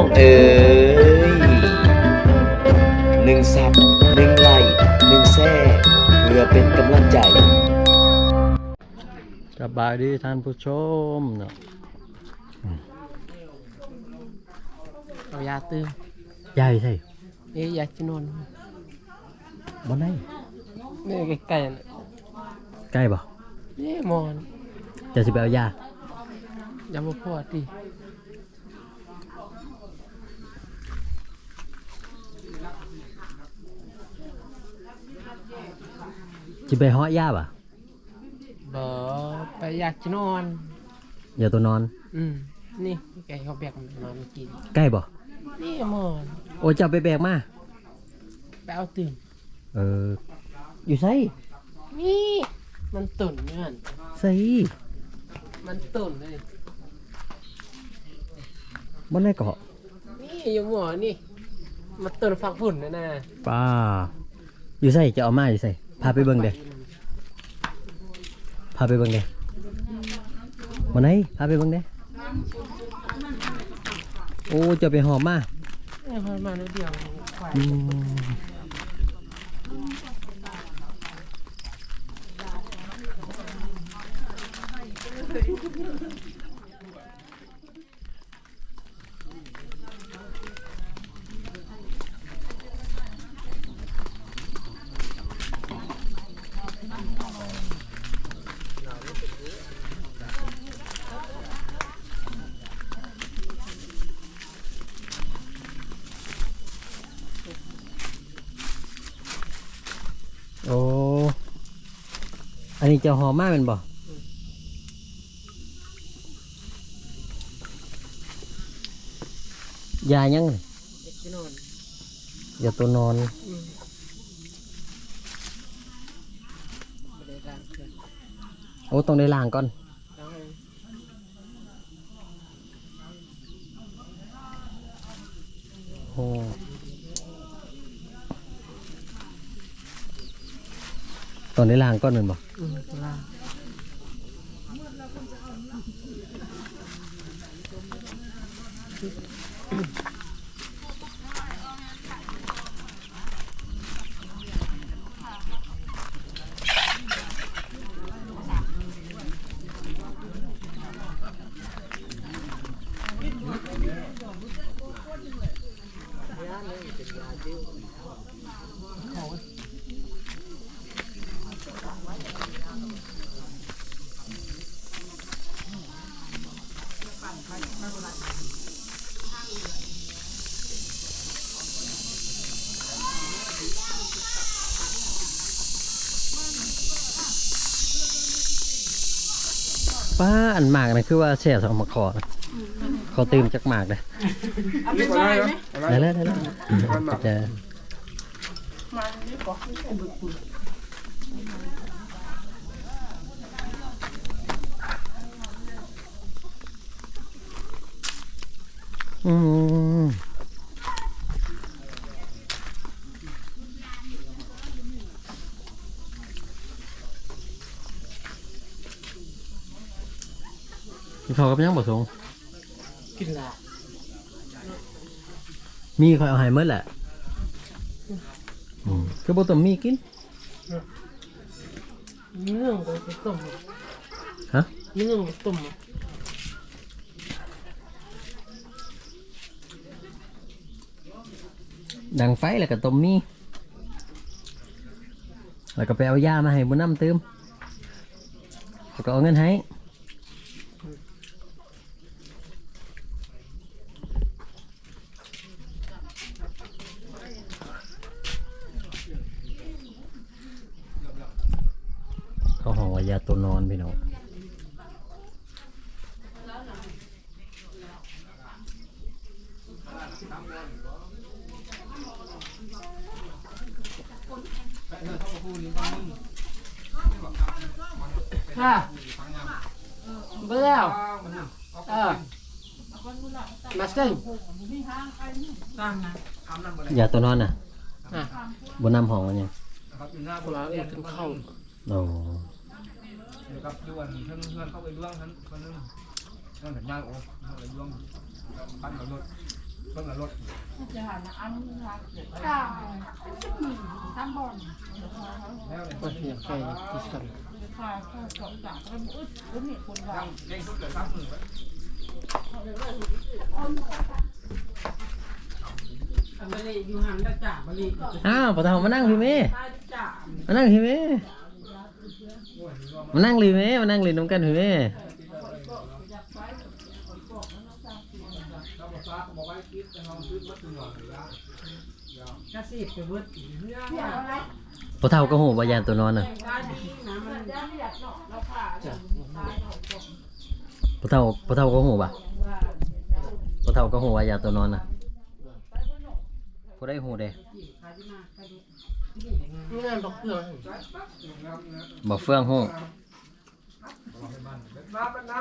องเอ๋ยหนึ่งซับหนึ่งไลค์หนึ่งแซ่เพื่อเป็นกำลังใจสบายดีท่านผู้ชมเนาะเอายาตื้มใหญ่ใช่เอ้ยยาจินวนบ่ได้นี่ใกล้ๆน่ะใกล้บ่นี่มอนจะสิไปเอายาอยามาพอด ดิสิไปเหาะยาบ่ะบ่ไปยาจินอน อย่าตัวนอน อืมนี่ไก่เขาแบกมันมาเมื่อกี้ใกล้บ่นี่มอนโอ้จะเอาไปแบกมาไปเอาตื้มเออ อยู่ไสนี่ มันตุ่นเนี่ยมันไสมันตุ่นเลยบ่ได้เกาะนี่อยู่หมอนี่ มันตุ่นฝักฝุ่นนะนะป้าอยู่ไสจะเอามาอยู่ไส พาไปเบิ่งเด้พาไปเบิ่งเด้มาไหนพาไปเบิ่งเด้โอ้จะไปหอมมาหอ้ยมันมาเดียว อันนี้จะหอมมากเป็นบ่ยายังนี่ยาจินอนยาตัวนอนอืมไม่ได้ล้างเครื่องโอ้ต้องได้ล้างก่อน ล้างเอง โอ้ ต้องได้ล้างก่อนเป็นบ่อืม ป้าอันหมากนะคือว่าแช่สองมาขอนะเขาตื่มจากหมากเลยได้แล้วได้แล้วจะอืม เขาก็ยังบ่สงกินละมีคอยเอาใหายเมื่อแหละอืมคือบ่ต้องมีกินเนื้อก็ไปต้มฮะเนื้อก็ต้มดังไฟแล้วก็ต้มมีแล้วก็ไปเอายามาให้บุญน้ำเติมแล้วก็เอาเงินให้ เขาห้องว่ายาตัวนอนพี่น้อง ค่ะเบื่อแล้วเออมาสิยาตัวนอนน่ะอะบนน้ำห้องอันยังคนละเอ็นเข้าโอ้เดี๋ยวกับด่วนเพื่อนเพื่อนเข้าไปร่วงนั้นคนนึงนั่นสัญญาณโอ้เข้าไปร่วงปั้นกับรถเพิ่งรถจะหาอันรักจ้าทำบ่อนแล้วเนี่ย ก็เพียงแค่ที่สั่งขายข้าวสองจากแล้วอึดอึดนี่คนว่ายังเร่งสุดเหลือสามหมื่นไว้บริอยู่ห่างจากจ่าบริอ้าวปะเฒ่ามานั่งพี่เมตายจ่ามานั่งพี่เมมานั่งเลยเมมานั่งเลยน้ำกันพี่เมเราบอกฟ้าบอกไว้คิดจะลองซื้อมัดตัวหน่อยแล้ว พอเท่าก็โหบายานตัวนอนน่ะพอเท่าพอเท่าก็โหบ่ะพอเท่าก็โหบายานตัวนอนน่ะพอได้โหเด้บ่เฟื่องโห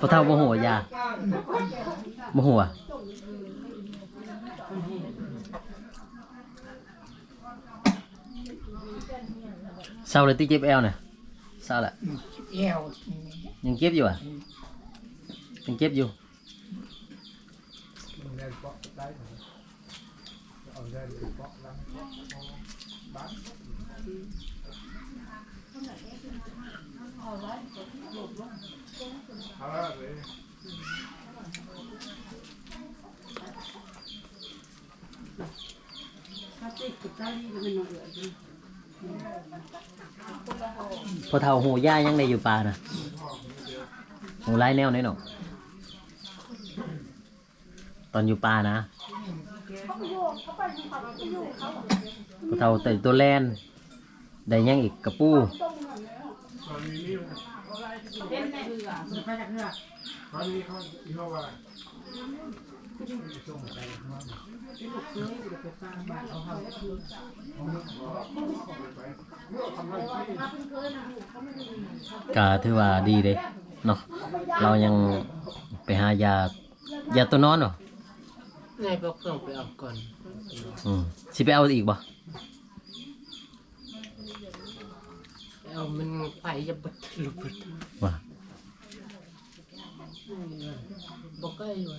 พอเท่าก็โหยาโมโหอะ เศร้าเลยที่เจ็บแอวน่ะเศร้าแหละแอวยังเก็ พอเท่าหูย่ายังได้อยู่ป่านะหูไล่แนวไหนหนอตอนอยู่ป่านะพอเท่าแต่ตัวแลนได้ยังอีกกระปูตอนนี้นี่เล่นในเรือจะไปจากเรือตอนนี้เขาที่เขาว่าเคยอยู่ กับตาบ้านเอาเขาคือก็ถือว่าดีเลยเนาะเรายังไปหายายาตัวนอนเหรอไงบอกเพื่อนไปเอาก่อนอืมสิไปเอาอีกบ่เอามันไปจะบัดหลุดว่า บอกก็อยู่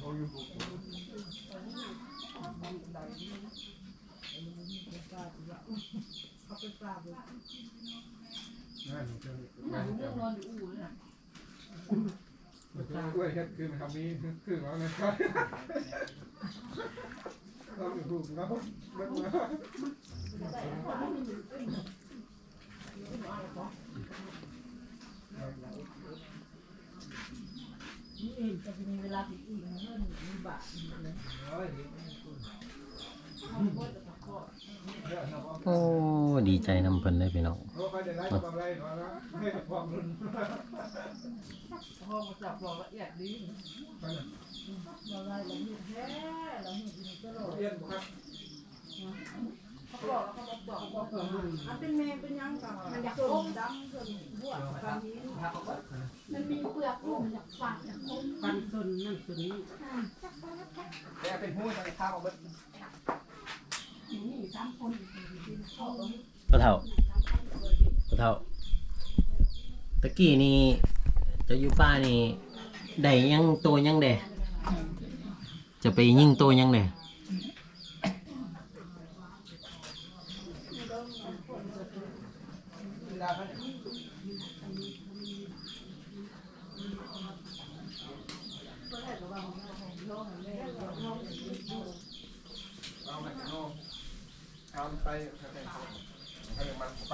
ด้วยแค่คือมันทำนี้คือแล้วนะครับเราอยู่ถูกแล้วมัน มานี่จะมีเวลาอีกอีกเงินมีบาทโอ้ดีใจนำเพินเลยพี่น้องเพราะเขาจะไล่ความไล่หน่อยนะให้ความรุนห้องจับรอละเอียดดีเราไล่เราหยุดแท้เราหยุดตลอด เรียนครับเขาบอกเขาบอกบอกบอกอันเป็นแมงเป็นยังมันอยากต้มดำเกินหัวตอนนี้มันมีเปลือกลุ่มจากฝันจากต้นฟันส่วนนั่นส่วนนี้แต่เป็นผู้ทางข้าวเอาเบิดนี่สามคนปะเท่าปะเท่าตะกี้นี่จะอยู่ป่านี่ได้ยังโตยังเด้จะไปยิ่งโตยังเด้เอาไหนโน่เอาไปให้มันไป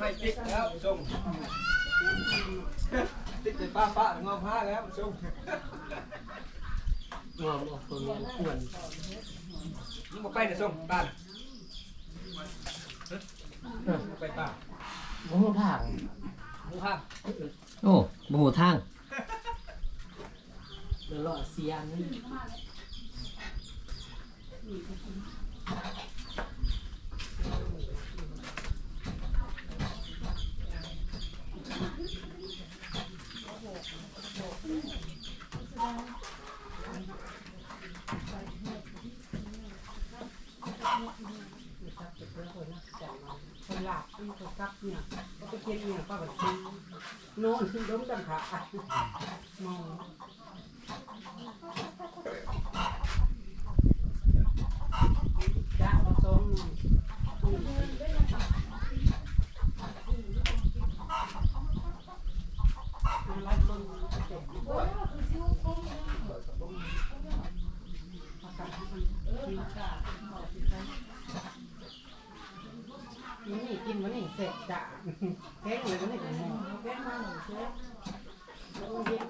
ให้ติ๊กแล้วส่งติ๊กเป็นป้าป้างอผ้าแล้วส่งงอมออกตัวนี้อ้วนนี่มาไปเดี๋ยวส่งบ้านไปป่าโอ้ทางหมูข้างโอ้บ่ฮู้ทาง เดี๋ยวรอเสียงนี่คนหลับมีคนกักเนี่ยก็ไปกินเนี่ยป้าแบบน่นล้มกันขามองจ้ามาซ้อมหน่อยมันรัดลงเจ็บด้วย นี่กินวันนี้เสร็จจ้ะแกงเลยวันนี้ผมม องแกงมาหนึ่งเชฟแล้วก็เย็น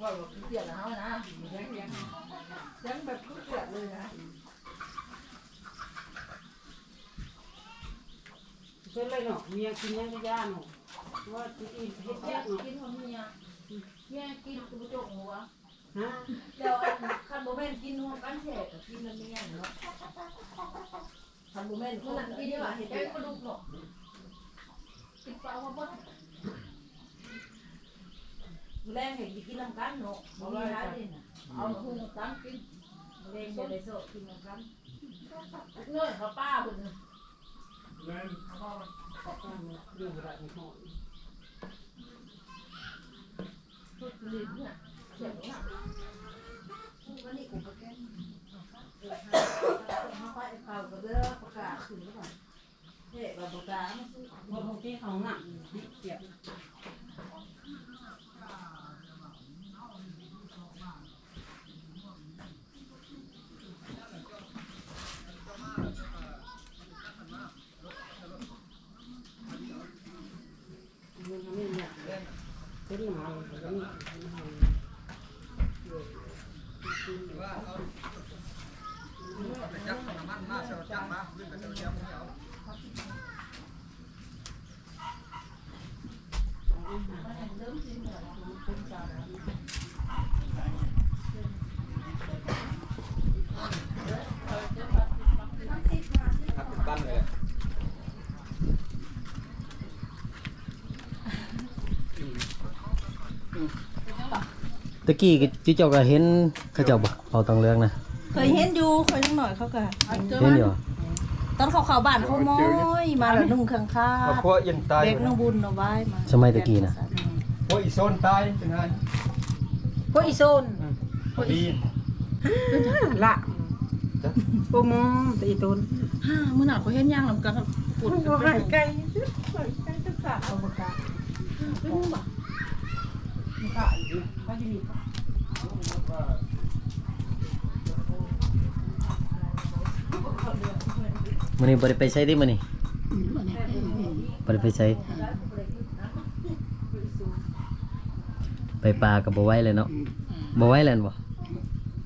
ว่าเราเกลียดแล้วนะยังยังยังแบบเกลียดเลยนะเพื่อนเลยเนาะเมียกินยังก็ย่าเนาะว่าที่อีเฮ็ดแยยากกเนาะกินของเมียแยกกินกูจกหัวฮะเดี๋ยวคันโมเมนกินหัวกันแฉกกินมันเมียเนาะคันโมเมนคนกินดีกว่าเห็นแกงกระดูกเนาะกินเปล่ามาบด แรงเห็นกินน้ำกันเนาะบ่มีร้านนี่น่ะเอาหุงกันกินแรงจะได้โซกินน้ำกันเนื้อเขาป้าเพิ่นแม่พ่อขอบคุณเรื่องอะไรไม่พอทุกลิ้นเนี่ยเจ็บเนี่ยวันนี้กูก็แก้เขาไปเป่าก็เด้อประกาศถึงก่อนเฮ้เราประกาศพอพวกที่เขาหนักเจ็บ มันไม่อยากเป็นหมาเลยก็มี จับน้ำมันมาเสียวจับมาขึ้นไปเสียวจับเอา ครับเป็นตั้นเลย ตะกี้ก็จิเจ้าก็เห็นเขาเจ้าบ่เอาตังเรื่องนะเคยเห็นอยู่เคยจังหน่อยเขาก็เห็นอยู่เหรอตอนเขาเข้าบ้านเขาม้อยมาแล้วนุ่งข้างคามาพวกเย็นตายเด็กน้องบุญเอาไว้มาสมัยตะกี้นะพวกอีโซนตายเป็นไงพวกอีโซนพอดีละโปมตีตุนฮ่ามื้อหน้าเขาเห็นย่างนำกันปุดไก่ไก่ไก่ทุกขาเอาปากกาขายเขาจะ มีมื้อนี้บ่ได้ไปใช้ติมื้อนี้บ่ได้ไปใช้ไปปลาก็บ่ไหวเลยเนาะบ่ไหวแล้วบ่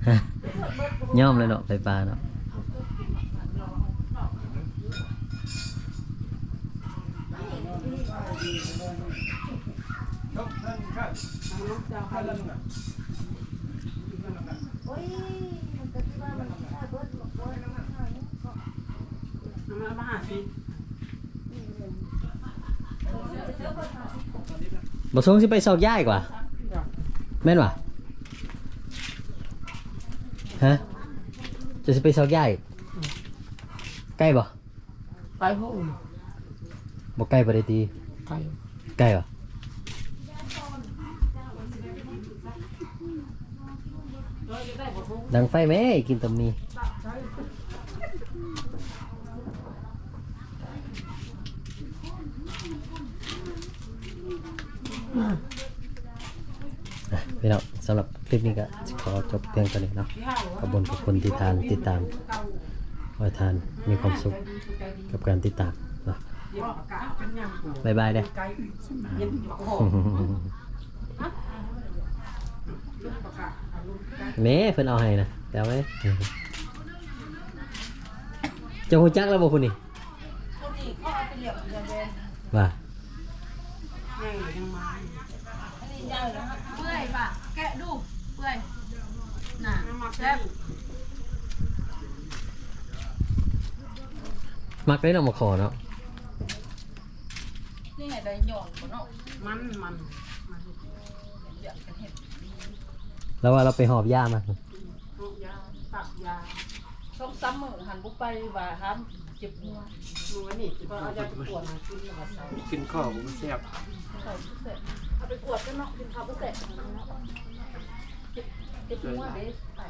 ฮะยอมเลยเนาะไปปลาเนาะครับ นั่นครับข้าลังน่ะโอ้ยมันก็ที่ว่ามันได้เบิดบอกว่าน้ำมันมามาหาสิบ่ส่งสิไปซอกย้ายกว่าแม่นบ่ฮะจะสิไปซอกย้ายใกล้บ่ไปห้องบ่ใกล้บ่ได้ตีไก่ใกล้บ่ ดังไฟแม่กินตำนี้พี่น้องสำหรับคลิปนี้ก็ขอจบเพียงเท่านี้เนาะขอบคุณทุกคนที่ทานติดตามขอทานมีความสุขกับการติดตามเนาะบายบายเด้ แม่เพิ่นเอาให้นะแต่เอาไว้เจะหูจักแล้วบ่คุณนี่คนนี้เขาเอาไปเลี้ยงเดือนเดือนว่าอันนี้ยาวแล้วครับเปื่อยป่ะแกะดูเปื่อยน่ะแซ่บมักได้เนาะมาขอเนาะนี่ไงได้หย่อนบ่เนาะมันมันอยากจะเห็น แล้วว่าเราไปหอบยามายาตักยาส้มซ้ำมือหันบุกไปว่าครับเจ็บหัวหนูนี่ก็เอายาปวดมากินแล้วก็ใส่กินข้าวผมแซ่บเขาเสร็จเอาไปกวดกันเนาะกินข้าวก็เสร็จเจ็บหัวเด้ใส่